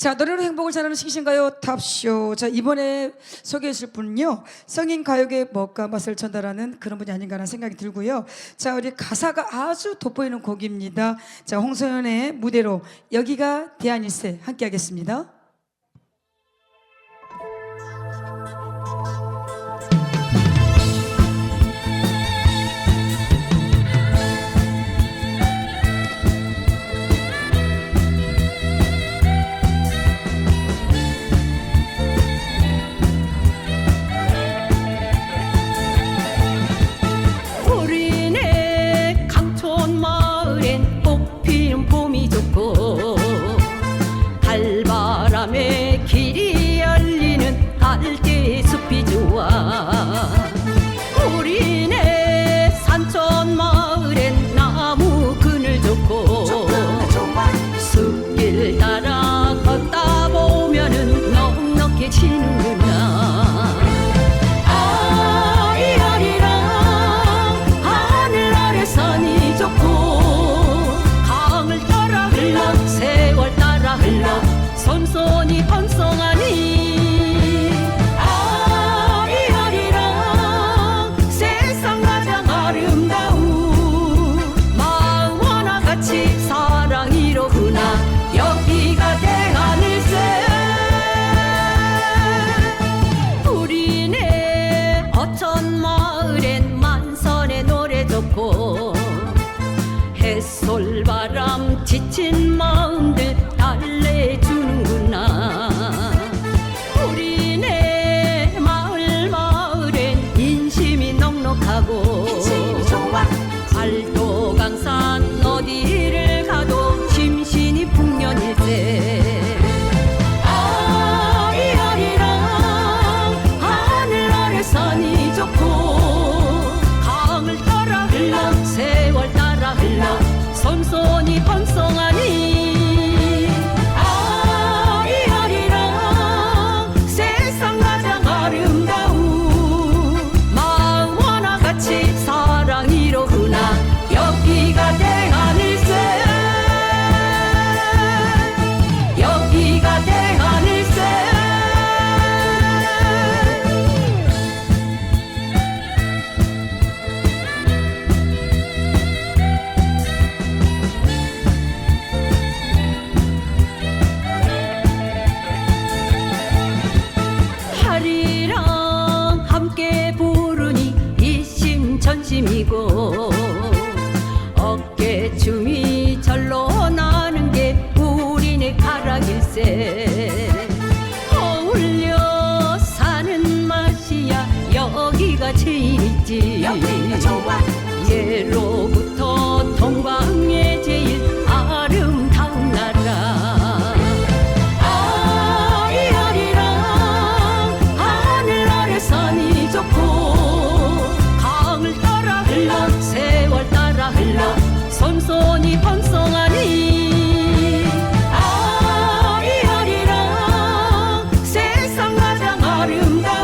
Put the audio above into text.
자, 노래로 행복을 전하는 시기신가요? 탑쇼. 자, 이번에 소개해 주실 분은요. 성인 가요계의 멋과 맛을 전달하는 그런 분이 아닌가 라는 생각이 들고요. 자, 우리 가사가 아주 돋보이는 곡입니다. 자, 홍소연의 무대로 여기가 대한일세 함께 하겠습니다. need on hago 들고 어깨춤이 절로 나는 게 우리네 가락일세. bağrımda